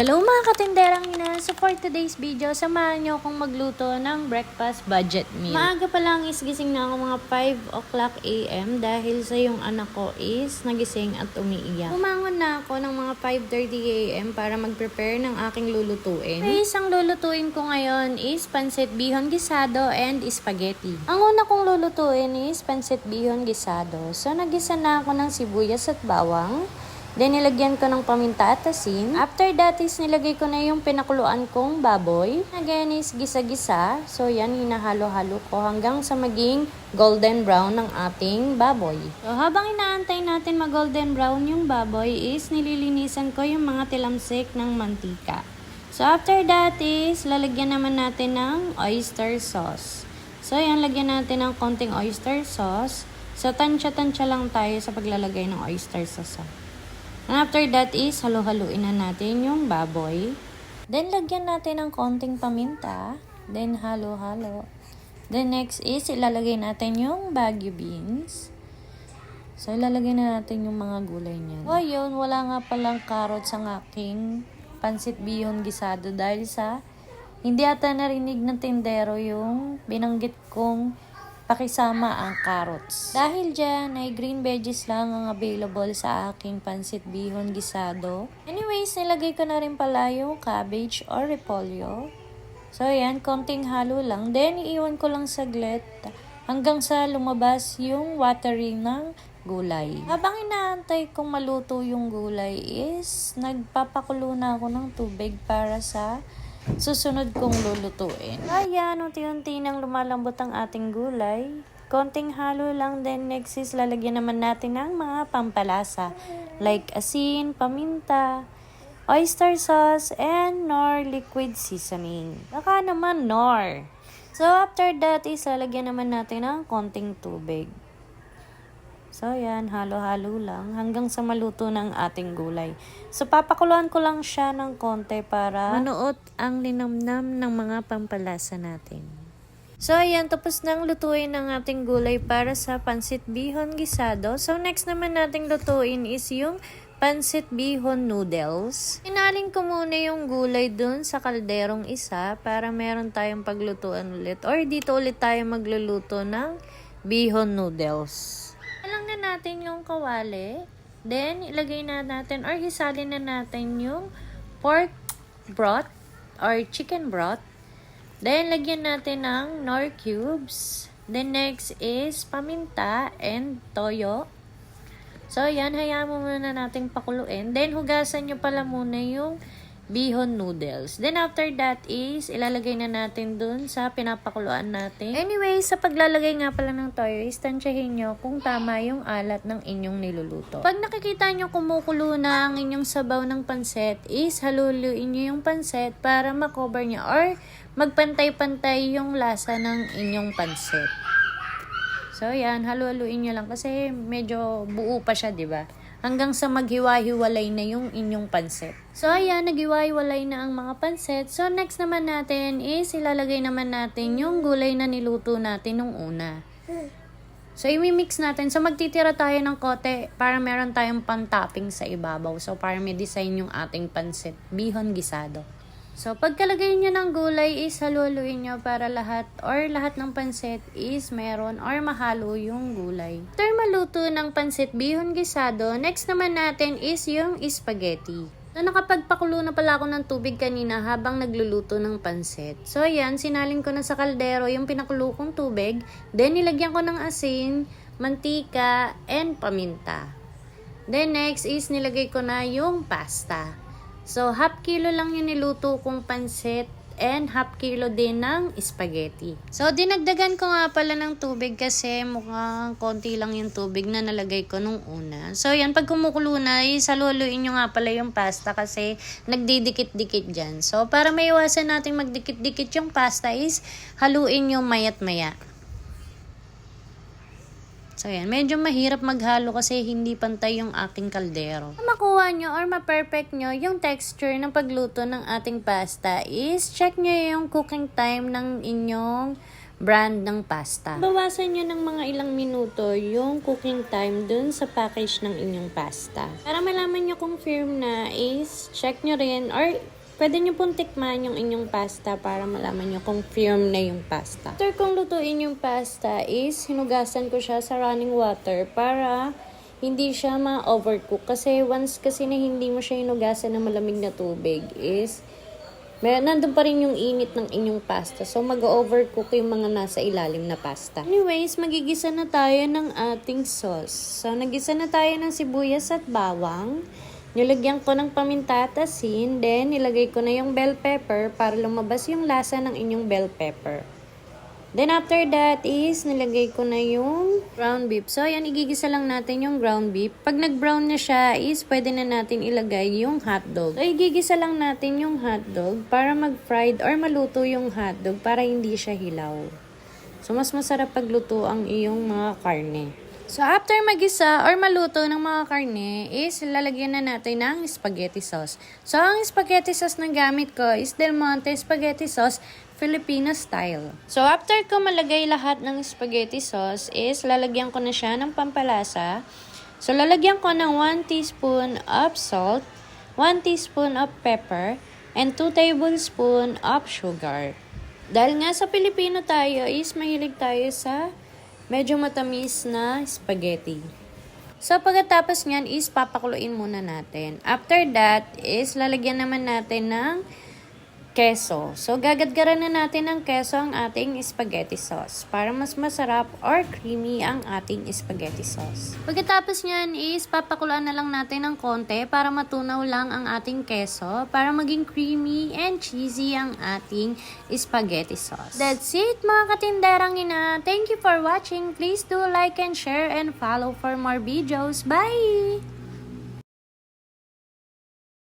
Hello mga katinderang ina! So for today's video, samahan niyo akong magluto ng breakfast budget meal. Maaga pa lang is gising na ako mga 5 o'clock a.m. dahil sa yung anak ko is nagising at umiiyak. Umangon na ako ng mga 5.30 a.m. para mag-prepare ng aking lulutuin. May isang lulutuin ko ngayon is pancit bihon gisado and spaghetti. Ang una kong lulutuin is pancit bihon gisado. So nagisa na ako ng sibuyas at bawang. Then, nilagyan ko ng paminta at asin. After that is, nilagay ko na yung pinakuluan kong baboy. Again is, gisa-gisa. So, yan, hinahalo-halo ko hanggang sa maging golden brown ng ating baboy. So, habang inaantay natin mag-golden brown yung baboy is, nililinisan ko yung mga tilamsik ng mantika. So, after that is, lalagyan naman natin ng oyster sauce. So, yan, lagyan natin ng konting oyster sauce. So, tansya-tansya lang tayo sa paglalagay ng oyster sauce. And after that is, halo-haluin na natin yung baboy. Then, lagyan natin ng konting paminta. Then, halo-halo. Then, next is, ilalagay natin yung bagu beans. So, ilalagay na natin yung mga gulay niyan. O, yun, wala nga palang carrots ang aking pansit bihon gisado dahil sa hindi ata narinig ng tindero yung binanggit kong pakisama ang carrots. Dahil dyan ay green veggies lang ang available sa aking pansit bihon gisado. Anyways, nilagay ko na rin pala yung cabbage or repolyo. So, yan, konting halo lang. Then, iiwan ko lang saglit hanggang sa lumabas yung watering ng gulay. Habang inaantay kong maluto yung gulay is, nagpapakulo na ako ng tubig para sa susunod kong lulutuin. Ayan, unti-unti nang lumalambot ang ating gulay. Konting halo lang then next is lalagyan naman natin ng mga pampalasa like asin, paminta, oyster sauce, and nor liquid seasoning. Baka naman nor. So after that is lalagyan naman natin ng konting tubig. So, yan, halo-halo lang hanggang sa maluto ng ating gulay. So, papakuluan ko lang siya ng konti para manuot ang linamnam ng mga pampalasa natin. So, ayan, tapos nang lutuin ang ating gulay para sa pansit bihon gisado. So, next naman nating lutuin is yung pansit bihon noodles. Inaling ko muna yung gulay dun sa kalderong isa para meron tayong paglutuan ulit. Or dito ulit tayo magluluto ng bihon noodles. Natin yung kawali. Then, ilagay na natin or hisalin na natin yung pork broth or chicken broth. Then, lagyan natin ng nor cubes. Then, next is paminta and toyo. So, yan. Hayaan mo muna nating pakuluin. Then, hugasan nyo pala muna yung bihon noodles. Then, after that is, ilalagay na natin dun sa pinapakuluan natin. Anyway, sa paglalagay nga pala ng toyo, istansyahin nyo kung tama yung alat ng inyong niluluto. Pag nakikita nyo kumukulo na ang inyong sabaw ng panset, is haluluin nyo yung panset para makover nyo or magpantay-pantay yung lasa ng inyong panset. So, yan, halu-haluin nyo lang kasi medyo buo pa siya, di ba? hanggang sa maghiwa-hiwalay na yung inyong pansit. So, ayan, naghiwa-hiwalay na ang mga pansit. So, next naman natin is ilalagay naman natin yung gulay na niluto natin nung una. So, imimix natin. So, magtitira tayo ng kote para meron tayong pan-topping sa ibabaw. So, para may design yung ating pansit. Bihon gisado. So, pagkalagay nyo ng gulay is haluluin nyo para lahat or lahat ng pansit is meron or mahalo yung gulay. After maluto ng pansit bihon gisado, next naman natin is yung spaghetti. So, nakapagpakulo na pala ako ng tubig kanina habang nagluluto ng pansit. So, ayan, sinalin ko na sa kaldero yung pinakulo kong tubig. Then, nilagyan ko ng asin, mantika, and paminta. Then, next is nilagay ko na yung pasta. So, half kilo lang yung niluto kong pansit and half kilo din ng spaghetti. So, dinagdagan ko nga pala ng tubig kasi mukhang konti lang yung tubig na nalagay ko nung una. So, yan, pag kumukulo na, isaluluin nyo nga pala yung pasta kasi nagdidikit-dikit dyan. So, para maiwasan natin magdikit-dikit yung pasta is haluin nyo mayat maya. So, yan. Medyo mahirap maghalo kasi hindi pantay yung aking kaldero. Makuha nyo or ma-perfect nyo yung texture ng pagluto ng ating pasta is check nyo yung cooking time ng inyong brand ng pasta. Bawasan nyo ng mga ilang minuto yung cooking time dun sa package ng inyong pasta. Para malaman nyo kung firm na is check nyo rin or Pwede nyo pong tikman yung inyong pasta para malaman nyo kung firm na yung pasta. After kong lutuin yung pasta is hinugasan ko siya sa running water para hindi siya ma-overcook. Kasi once kasi na hindi mo siya hinugasan ng malamig na tubig is Meron, nandun pa rin yung init ng inyong pasta. So, mag-overcook yung mga nasa ilalim na pasta. Anyways, magigisa na tayo ng ating sauce. So, nagisa na tayo ng sibuyas at bawang. Nilagyan ko ng paminta at asin. Then, nilagay ko na yung bell pepper para lumabas yung lasa ng inyong bell pepper. Then after that is, nilagay ko na yung ground beef. So, ayan, igigisa lang natin yung ground beef. Pag nag-brown na siya is, pwede na natin ilagay yung hotdog. So, igigisa lang natin yung hotdog para mag-fried or maluto yung hotdog para hindi siya hilaw. So, mas masarap pagluto ang iyong mga karne. So, after magisa or maluto ng mga karne, is lalagyan na natin ng spaghetti sauce. So, ang spaghetti sauce na gamit ko is Del Monte Spaghetti Sauce Filipino style. So, after ko malagay lahat ng spaghetti sauce is lalagyan ko na siya ng pampalasa. So, lalagyan ko ng 1 teaspoon of salt, 1 teaspoon of pepper, and 2 tablespoon of sugar. Dahil nga sa Pilipino tayo is mahilig tayo sa medyo matamis na spaghetti. So, pagkatapos niyan is papakuluin muna natin. After that is lalagyan naman natin ng keso. So, gagadgaran na natin ng keso ang ating spaghetti sauce para mas masarap or creamy ang ating spaghetti sauce. Pagkatapos niyan is papakuluan na lang natin ng konti para matunaw lang ang ating keso para maging creamy and cheesy ang ating spaghetti sauce. That's it mga katinderang ina. Thank you for watching. Please do like and share and follow for more videos. Bye!